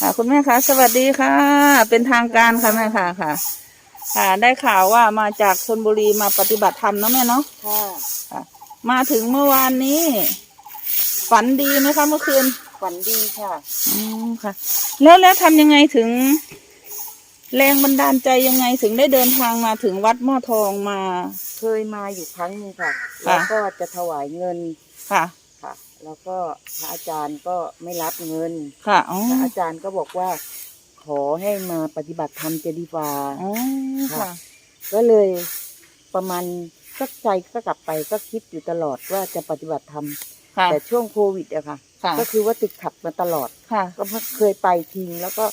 ค่ะคุณแม่คะสวัสดีค่ะ เป็นทางการค่ะแม่ค่ะค่ะ ค่ะได้ข่าวว่ามาจากชนบุรีมาปฏิบัติธรรมเนาะแม่เนาะค่ะค่ะ มาถึงเมื่อวานนี้ ฝันดีไหมคะเมื่อคืนฝันดีค่ะอืมค่ะ แล้วแล้วทำยังไงถึง แรงบันดาลใจยังไงถึงได้เดินทางมาถึงวัดหม้อทองมา เคยมาอยู่ครั้งหนึงค่ะ ค่ะ แล้วก็จะถวายเงิน ค่ะค่ะ แล้วก็พระอาจารย์ก็ไม่รับเงินค่ะอ๋อพระอาจารย์ก็บอกว่า ขอให้มาปฏิบัติธรรมจะดีกว่าอ๋อค่ะ ก็เลยประมาณสักใจก็กลับไปก็คิดอยู่ตลอดว่าจะปฏิบัติธรรมค่ะแต่ช่วงโควิดอะค่ะ ค่ะก็คือว่าติดขัดมาตลอด ค่ะ ก็เคยไปทิ้งแล้วก็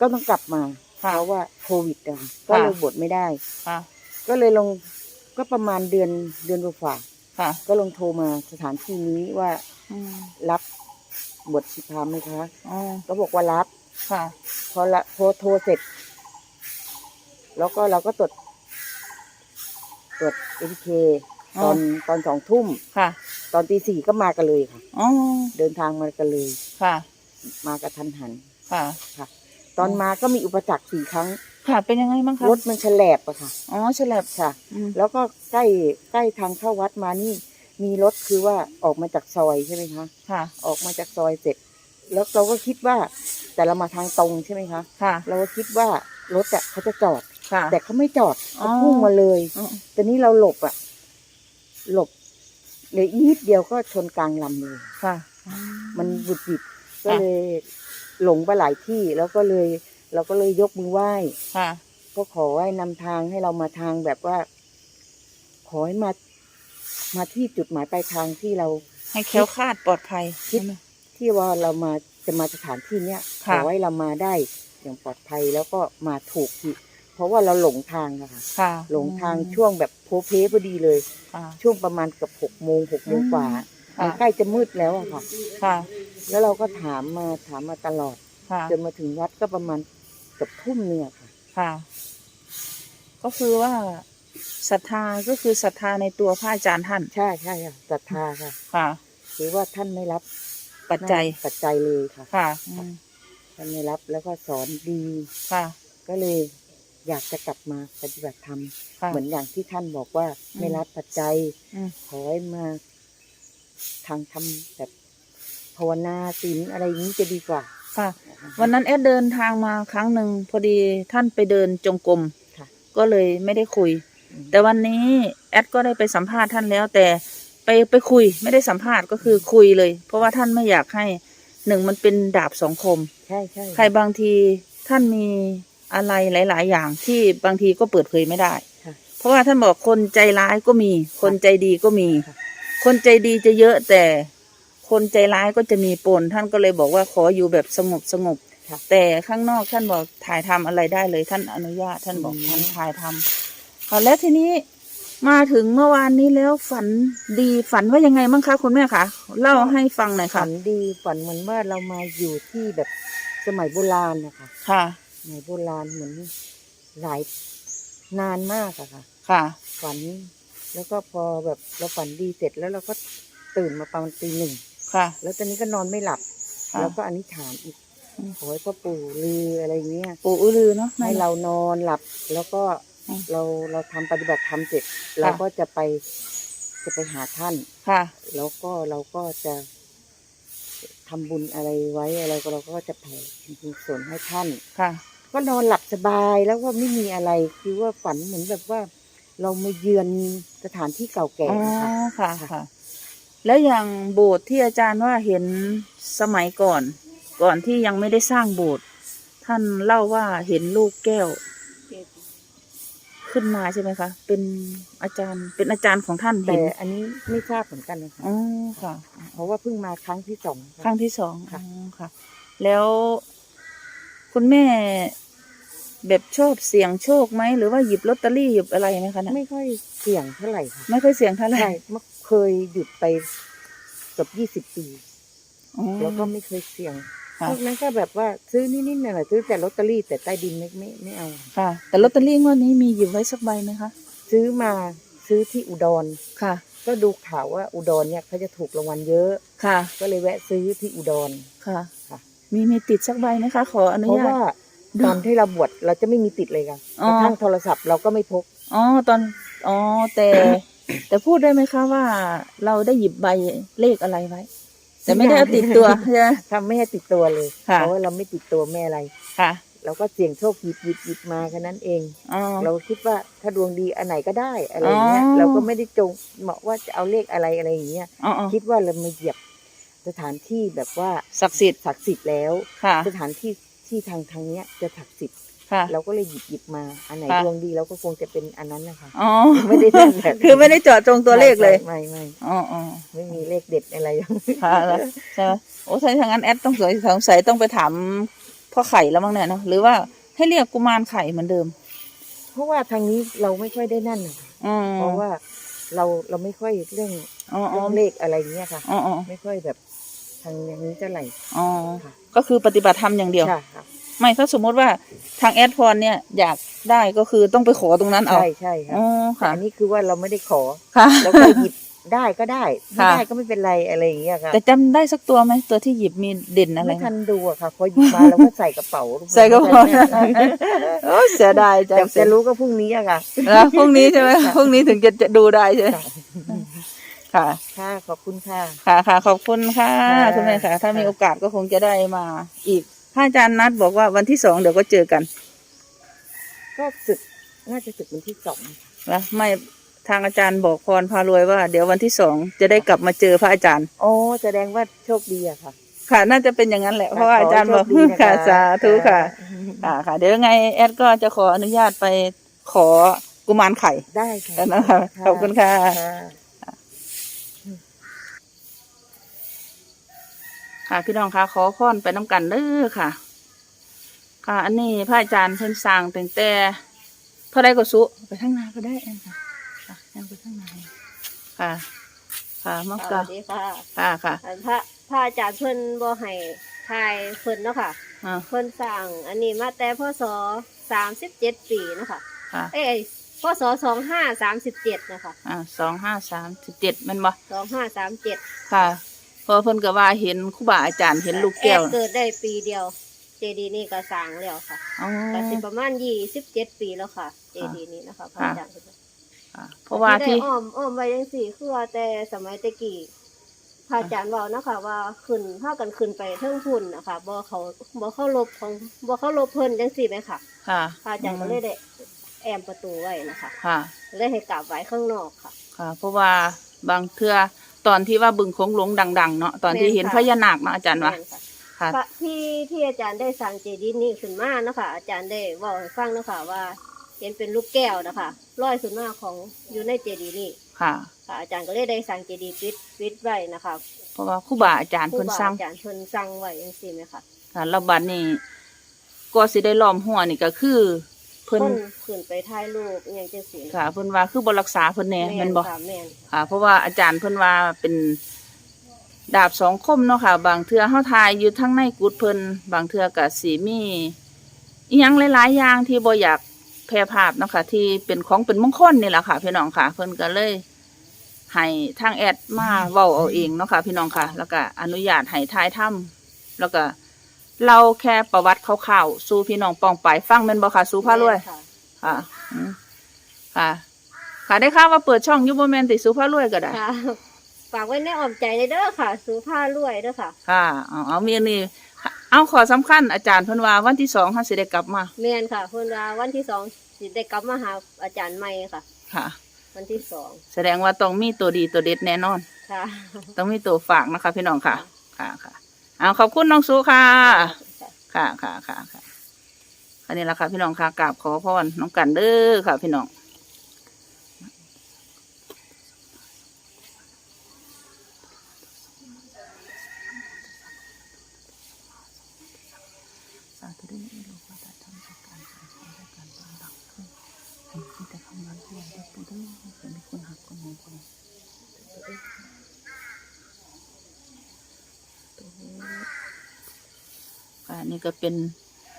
ก็ต้องกลับมาค่ะเพราะว่าโควิดอะค่ะก็เลยบทไม่ได้ ค่ะ ก็เลยลงก็ประมาณเดือนเดือนกว่าค่ะ ๆก็ลงโทรมาสถานที่นี้ว่า อืมรับบทสิพามไหมคะอ๋อก็บอกว่ารับ ค่ะ พอละพอโทรเสร็จ แล้วก็เราก็ตรวจตรวจเอทีเคอ๋อตอนตอนสองทุ่ม ค่ะ ตอนตีสี่ก็มากันเลยค่ะ อ๋อ เดินทางมากันเลย ค่ะ มากับทันหัน ค่ะ ค่ะ ตอนมาก็มีอุปสรรคสี่ครั้ง ค่ะ เป็นยังไงบ้างคะ รถมันแฉลบอะค่ะ อ๋อฉลับค่ะอืมแล้วก็ใกล้ใกล้ทางเข้าวัดมานี่ มีรถคือว่าออกมาจากซอยใช่ไหมคะ ค่ะ ออกมาจากซอยเสร็จ แล้วเราก็คิดว่า แต่เรามาทางตรงใช่ไหมคะ ค่ะ เราก็คิดว่ารถอะเขาจะจอด ค่ะ แต่เขาไม่จอดอ๋อเขาพุ่งมาเลยอ๋อแต่นี้เราหลบอะหลบเหลยนิดเดียวก็ชนกลางลำเลย ค่ะ มันบุดบิดก็ค่ะเลยหลงไปหลายที่แล้วก็เลย เราก็เลยยกมือไหว้ ค่ะ ก็ขอให้นำทางให้เรามาทางแบบว่า ขอให้มา มาที่จุดหมายปลายทางที่เรา ให้แคล้วคลาดปลอดภัยคิด ใช่ไหม ที่ว่าเรามาจะมาสถานที่เนี้ยขค่ะ อให้เรามาได้อย่างปลอดภัยแล้วก็มาถูกที่เพราะว่าเราหลงทางอะค่ะค่ะหลงทางช่วงแบบโพเพพอดีเลย ค่ะ ช่วงประมาณเกับหกโมงหกโมงกว่าค่ะ มันใกล้จะมืดแล้วอะค่ะ ค่ะแล้วเราก็ถามมาถามมาตลอด ค่ะ จนมาถึงวัดก็ประมาณเกับทุ่มเนี่ยค่ะ ค่ะ ก็คือว่า ศรัทธาก็คือศรัทธาในตัวพระอาจารย์ท่าน ใช่ใช่ค่ะศรัทธาค่ะค่ะคือว่าท่านไม่รับปัจจัย ปัจจัยเลยค่ะ ค่ะอืมท่านไม่รับแล้วก็สอนดี ค่ะ ก็เลยอยากจะกลับมาปฏิบัติธรรม ค่ะเหมือนอย่างที่ท่านบอกว่าอืมไม่รับปัจจัย อืม ขอให้มาทางทำแบบภาวนาศีลอะไรอย่างนี้จะดีกว่า ค่ะ วันนั้นแอดเดินทางมาครั้งหนึ่งพอดีท่านไปเดินจงกรมค่ะ ก็เลยไม่ได้คุยอืม แต่วันนี้แอดก็ได้ไปสัมภาษณ์ท่านแล้ว แต่ไปไปคุยไม่ได้สัมภาษณ์ก็คือคุยเลย เพราะว่าท่านไม่อยากให้หนึ่งมันเป็นดาบสองคม ใช่ใช่ใครบางทีท่านมีอะไรหลาย ๆ อย่างที่บางทีก็เปิดเผยไม่ได้ค่ะเพราะว่าท่านบอกคนใจร้ายก็มี คนใจดีก็มีค่ะคนใจดีจะเยอะแต่คนใจร้ายก็จะมีปน ท่านก็เลยบอกว่าขออยู่แบบสงบสงบค่ะแต่ข้างนอกท่านบอกถ่ายทำอะไรได้เลย ท่านอนุญาตท่านบอกอืมท่านถ่ายทำ ค่ะแล้วทีนี้มาถึงเมื่อวานนี้แล้วฝันดีฝันว่ายังไงบ้างคะคุณแม่คะเล่าให้ฟังหน่อยค่ะฝันดีฝันเหมือนว่าเรามาอยู่ที่แบบสมัยโบราณนะคะค่ะสมัยโบราณเหมือนหลายนานมากอะค่ะ ค่ะ ฝันแล้วก็พอแบบเราฝันดีเสร็จแล้วเราก็ตื่นมาประมาณตีหนึ่งค่ะ แล้วตอนนี้ก็นอนไม่หลับค่ะแล้วก็อธิษฐานอีกอืมขอให้พ่อปู่ลืออะไรเงี้ยปู่อือรือเนาะให้เรานอนหลับแล้วก็อืม เราเราทำปฏิบัติธรรมเสร็จเราก็จะไปจะไปหาท่าน ค่ะ แล้วก็เราก็จะทำบุญอะไรไว้อะไรก็เราก็จะแผ่บุญส่วนให้ท่าน ค่ะ ก็นอนหลับสบายแล้วก็ไม่มีอะไรคือว่าฝันเหมือนแบบว่า เรามาเยือนสถานที่เก่าแก่อ๋อ นะคะ ค่ะ ค่ะแล้วอย่างโบสถ์ที่อาจารย์ว่าเห็นสมัยก่อน ก่อนที่ยังไม่ได้สร้างโบสถ์ท่านเล่าว่าเห็นลูกแก้ว ขึ้นมาใช่ไหมคะ เป็นอาจารย์เป็นอาจารย์ของท่านแต่เห็นอันนี้ไม่ทราบเหมือนกันนะคะอ๋อค่ะ เพราะว่าเพิ่งมาครั้งที่สอง ครั้งที่สองค่ะ อ๋อค่ะ แล้วคุณแม่แบบชอบเสี่ยงโชคไหม หรือว่าหยิบลอตเตอรี่หยิบอะไรไหมคะเนี่ยไม่ค่อยเสี่ยงเท่าไหร่ค่ะไม่ค่อยเสี่ยงเท่าไหร่ใช่เมื่อเคยหยุดไปเกือบยี่สิบปี อ๋อแล้วก็ไม่เคยเสี่ยง ค่ะ พวกนั้นก็แบบว่าซื้อนิดๆหน่อยๆซื้อแต่ลอตเตอรี่แต่ใต้ดินไม่ไม่ไม่เอา ค่ะ แต่ลอตเตอรี่งวดนี้มีหยิบไว้สักใบไหมคะซื้อมาซื้อที่อุดร ค่ะ ก็ดูข่าวว่าอุดรเนี่ยเขาจะถูกรางวัลเยอะ ค่ะ ก็เลยแวะซื้อที่อุดร ค่ะ ค่ะ มีมีติดสักใบไหมคะ ขออนุเพราะญาตว่าตอนที่เราบวชเราจะไม่มีติดเลยค่ะอ๋อ กระทั่งโทรศัพท์เราก็ไม่พก อ๋อตอนอ๋อแต่ แต่พูดได้ไหมคะว่า เราได้หยิบใบเลขอะไรไว้ แต่ไม่ได้เอาติดตัวใช่ไหม ทำไม่ให้ติดตัวเลยค่ะ เพราะว่าเราไม่ติดตัวไม่อะไร ค่ะเราก็เสี่ยงโชคหยิบหยิบหยิบมาแค่นั้นเอง อ๋อ เราคิดว่าถ้าดวงดีอันไหนก็ได้อะไรอย่างเงี้ยอ๋อ เราก็ไม่ได้จงเหมาะว่าจะเอาเลขอะไรอะไรอย่างเงี้ยอ๋ออ๋อคิดว่าเรามาเหยียบสถานที่แบบว่าศักดิ์สิทธิ์ศักดิ์สิทธิ์แล้ว ค่ะ สถานที่ที่ทางทางเนี้ยจะศักดิ์สิทธิ์ ค่ะ เราก็เลยหยิบหยิบมา อันไหนค่ะ ดวงดีเราก็คงจะเป็นอันนั้นนะคะ อ๋อไม่ได้เล่นแบบคือไม่ได้เจาะจงตัวเลขเลยไม่ไม่อ๋ออ๋อไม่ไม่มีเลขเด็ดอะไรอย่างนี้ค่ะแล้วใช่ไหมโอ้ถ้าอย่างนั้นแอดต้องสงสงสัยต้องไปถามพ่อไข่แล้วมั้งเนี่ยเนาะหรือว่าให้เรียกกุมารไข่เหมือนเดิมเพราะว่าทางนี้เราไม่ค่อยได้นั่นนะคะอ๋อเพราะว่าเราเราไม่ค่อยเรื่องอ๋ออ๋เรื่อองเลขอะไรเงี้ยค่ะ อ๋ออ๋อไม่ค่อยแบบทางอย่างนี้เท่าไหร่อ๋อค่ะก็คือปฏิบัติธรรมอย่างเดียว ค่ะค่ะ ไม่ถ้าสมมติว่าทางแอดพรเนี่ยอยากได้ก็คือต้องไปขอตรงนั้นเอาใช่ใช่ค่ะอ๋อแต่ค่ะ อันนี้คือว่าเราไม่ได้ขอค่ะ เราก็หยิบได้ก็ได้ไม่ค่ะ ได้ก็ไม่เป็นไรอะไรอย่างเงี้ยค่ะแต่จำได้สักตัวไหมตัวที่หยิบมีเด่นอะไรไม่ไหม ทันดูอะค่ะพอหยิบมาเราก็ใส่กระเป๋าใส่กระเป๋า โอ้เสียดายจัแต่งจะรู้ก็พรุ่งนี้อะค่ะ แล้วพรุ่งนี้ใช่ไหมพรุ่งนี้ถึงจะจะดูได้ใช่ไหมค่ะ ค่ะ ค่ะขอบคุณค่ะ ค่ะค่ะขอบคุณค่ะค่ะ คุณแม่ค่ะ ถ้ามีค่ะโอกาสก็คงจะได้มาอีกพ ระอาจารย์นัดบอกว่าวันที่สองเดี๋ยวก็เจอกันก็ศึกน่าจะศึกวันที่สองนะไม่ทางอาจารย์บอกพรพารวยว่า เดี๋ยววันที่สองจะได้กลับมาเจอพระอาจารย์โอ้แสดงว่าโชคดีอะค่ะ ค่ะ น่าจะเป็นอย่างนั้นแหละเพราะว่าอาจารย์บอกขให้โชคดีนค่ะสาธุค่ะค่ะค่ะ เดี๋ยวยังไงแอดก็จะขออนุญาตไปขอกุมารไข่ได้ค่ะกันนะคะขอบคุณค่ะ ค่ะค่ะ พี่น้องค่ะขอพรไปน้ำกันเด้อค่ะ ค่ะ อันนี้พระอาจารย์เพิ่นสร้างตั้งแต่เท่าไรก็สุไปทางนาก็ได้เองค่ะค่ะยังไปทางนาค่ะ ค่ะมากสกะวัสดีค่ะค่ะค่ะอันพระพระอาจารย์เพิ่นบ่ให้ทายเพิ่นเนาะค่ะอ่าเพิ่นสั่งอันนี้มาแต่พศสามสิบเจ็ดปีเนาะค่ะค่ะเอ้ยพศสองห้าสามสิบเจ็ดนะคะอ่าสองห้าสามสิบเจ็ดมันบ่สองห้าสามเจ็ดค่ะเพอเพิ่นก็ว่าเห็นครูบาอาจารย์เห็นลูกแก้วเกิดได้ปีเดียว เจดีย์นี่ก็สร้างแล้วค่ะอ๋อ ก็สิประมาณยี่สิบเจ็ดปีแล้วค่ะ เจดีย์นี้นะคะพระอาจารย์เพิ่นค่ะเพราะว่าที่ได้อ้อมอ้อมไว้ยังสี่คือว่าแต่สมัยแตะกี้พระอาจารย์บอกนะคะ ว่าขึ้นพากันขึ้นไปเทิงพุ่นนะคะบ่เขาบ่เข้าลบของบ่เข้าลบเพิ่นจังสี่ไหมค่ะค่ะพระอาจารย์ก็เลยได้แอมประตูไว้นะคะค่ะ เลยให้กราบไว้ข้างนอกค่ะ ค่ะ เพราะว่าบางเทื่อ ตอนที่ว่าบึงโค้งหลงดัง ๆ เนาะตอนที่เห็นพญานาคเนาะอาจารย์ว่าแม่นค่ะค่ะพระที่ที่อาจารย์ได้สร้างเจดีย์นี้ขึ้นมาเนาะคะอาจารย์ได้บอกให้ฟังเนาะคะว่า เห็นเป็นลูกแก้วนะคะลอยขึ้นมาของอยู่ในเจดีย์นี้ค่ะค่ะ อาจารย์ก็เลยได้สร้างเจดีย์ปิดปิดไว้นะคะเพราะว่าครูบาอาจารย์ครูเพิ่นบาสร้างอาจารย์เพิ่นสั่งไว้ยังสี่ไหมคะค่ะแล้วบัดนี้ก็สิได้ล้อมหัวนี่ก็คือ เพิ่นคนขึ้นไปถ่ายรูปอหย่างจังสี่ค่ะเพิ่นว่าคือบ่รักษาเพิ่นแน่แม่นบ่ ค่ะแม่นค่ะเพราะว่าอาจารย์เพิ่นว่าเป็นดาบสองคมเนาะค่ะ บางเทื่อเฮาทายอยู่ทั้งในกุฏเพิ่นบางเทื่อก็สิมีอีหยังหลาย ๆ อย่างที่บ่อยากแพร่ภาพเนาะค่ะ ที่เป็นของเป็นมงคลนี่แหละค่ะ พี่น้องค่ะ เพิ่นก็เลยให้ทางแอดมาเว้าเอาเองเนาะค่ะ พี่น้องค่ะ แล้วก็อนุญาตให้ทายถ้ำแล้วก็ เราแค่ประวัติคร่าวๆสู่พี่น้องปองไปฟังแม่นบ่ค่ะสู่พารวยแม่นค่ะค่ะอืมค่ะ ค่ะได้ข่าวว่าเปิดช่องอยูโบแมนติสุภาพรวยก็ได้ ค่ะฝากไว้ในอ้อมใจในเด้อค่ะ สูผ้ารวยเด้อค่ะ ค่ะเอาเอามีอันนี่เอาขอสำคัญอาจารย์เพิ่นว่าวันที่สองเขาสิได้กลับมา แม่นค่ะเพิ่นว่าวันที่สองสิได้กลับมาหาอาจารย์ใหม่ค่ะ ค่ะ วันที่สองแสดงว่าต้องมีตัวดีตัวเด็ดแน่นอน ค่ะ ต้องมีตัวฝากนะคะ พี่น้องค่ะ ค่ะค่ะ เอาขอบคุณน้องสุค่ะ ค่ะค่ะค่ะค่ะอันนี้ละค่ะพี่น้องค่ะกราบขอพรน้องกันเด้อค่ะ พี่น้องสาธุด้วยนะลูกว่าจะทำจากการสอนสอนด้วยการบำบัดขึ้นให้ที่จะทำงานด้วยด้วยปู่ด้วยให้มีคนหักคนมงคลค่ะ นี่ก็เป็น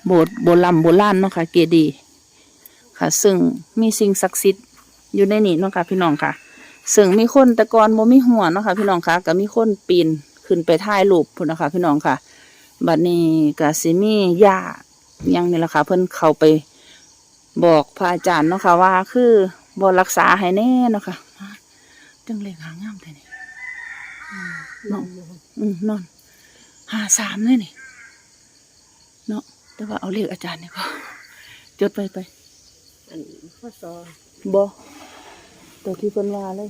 โบสถ์โบราณโบราณเนาะค่ะ เกดีย์ค่ะ ซึ่งมีสิ่งศักดิ์สิทธิ์อยู่ในนี้เนาะค่ะ พี่น้องค่ะ ซึ่งมีคนต่ก่อนโมมีหัวเนาะค่ะ พี่น้องค่ะก็มีคนปีนขึ้นไปถ่ายรูปพุ่นนะคะพี่น้องค่ะ บัดนี้ก็สิมีญาติยังนี่แหละค่ะ เพิ่นเข้าไปบอกพระอาจารย์เนาะค่ะว่า คือบ่รักษาให้แน่เนาะค่ะจังเลขหางามแท้นี่นอนอืมนอนหาสามเลยนี่ แต่ว่าเอาเลขอาจารย์นี่ก็จดไปไปอันข้อสอบบ่ตัวที่เพิ่นว่าเลย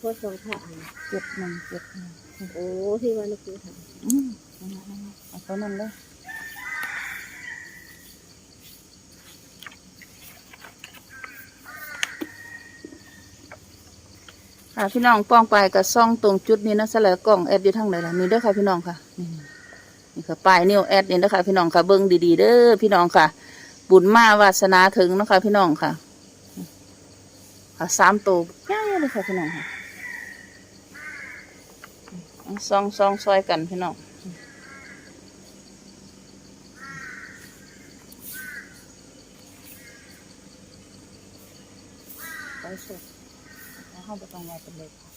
ข้อสอบค่ะอันเจ็ดหนึ่งเจ็ดหนึ่งโอ้ที่ว่านึกถึงค่ะอืมเอาเท่านั้นเลยค่ะพี่น้องป้องไปกับซ่องตรงจุดนี้นะสละกล้องแอดอยู่ทางไหนล่ะนี่เด้อค่ะพี่น้องค่ะนี่ นี่ค่ะปลายนิ้วแอดนี่เด้อค่ะพี่น้องค่ะเบิ้งดีๆเด้อพี่น้องค่ะ บุญมาวาสนาถึงนะคะพี่น้องค่ะค่ะสามตัวย่างเลยค่ะพี่น้องค่ะซองซองซอยกันพี่น้องไปสุดแล้วเข้าไปตรงวาเป็นเล็กค่ะ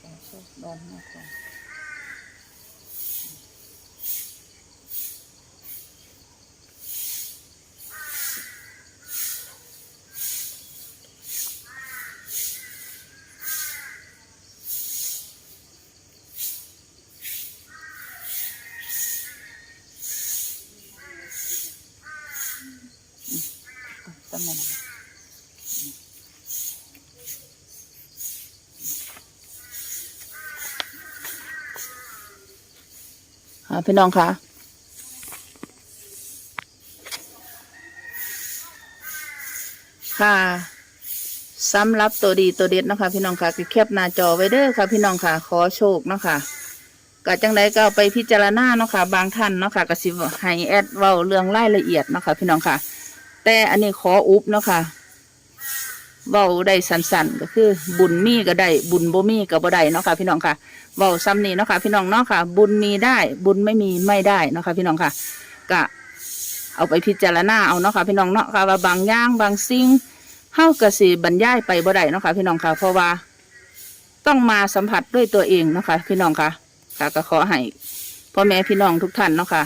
ไปสุดดนมากกว่า พี่น้องคะค่ะสำหรับตัวดีตัวเด็ดนะคะพี่น้องค่ะก็แคปหน้าจอไว้เด้อค่ะ พี่น้องค่ะ ขอโชคเนาะค่ะก็จังใดก็เอาไปพิจารณาเนาะค่ะ บางท่านเนาะค่ะก็สิให้แอดเว้าเรื่องรายละเอียดเนาะค่ะ พี่น้องค่ะ แต่อันนี้ขออุบเนาะค่ะ เว้าได้สั้นๆก็คือ บุญมีก็ได้บุญบ่มีก็บ่ได้เนาะค่ะ พี่น้องค่ะเว้าซ้ำนี้เนาะค่ะ พี่น้องเนาะค่ะ บุญมีได้ บุญไม่มีไม่ได้เนาะค่ะ พี่น้องค่ะก็เอาไปพิจารณาเอาเนาะค่ะ พี่น้องเนาะค่ะว่าบางอย่างบางสิ่งเฮากระสิบรรยายไปบ่ได้เนาะค่ะพี่น้องค่ะ เพราะว่าต้องมาสัมผัสด้วยตัวเองเนาะค่ะ พี่น้องค่ะค่ะก็ขอให้พ่อแม่พี่น้องทุกท่านเนาะค่ะ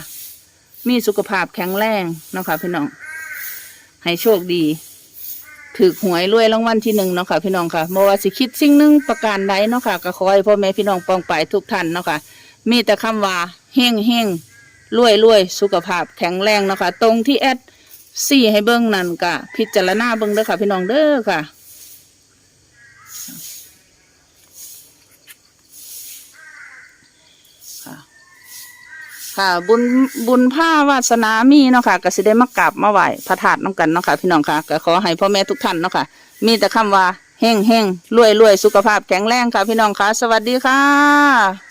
มีสุขภาพแข็งแรงเนาะค่ะ พี่น้อง ให้โชคดี ถือหวยรวยรางวัลที่หนึ่งเนาะค่ะพี่น้องค่ะบ่ว่าสิคิดสิ่งหนึ่งประการใดเนาะค่ะก็ขอให้พ่อแม่พี่น้องปองไปทุกท่านเนาะค่ะมีแต่คำว่าเฮงเฮงรวยรวยสุขภาพแข็งแรงเนาะค่ะตรงที่แอดสี่ให้เบิ้งนั่นกะพิจารณาเบิ้งเด้อค่ะพี่น้องเด้อค่ะ ค่ะ บุญบุญผ้าวาสนามีเนาะค่ะก็สิได้มากราบมาไหว้พระธาตุน้องกันเนาะค่ะพี่น้องค่ะก็ขอให้พ่อแม่ทุกท่านเนาะค่ะ มีแต่คำว่าเฮงเฮงรวยรวยสุขภาพแข็งแรงค่ะ พี่น้องค่ะ สวัสดีค่ะ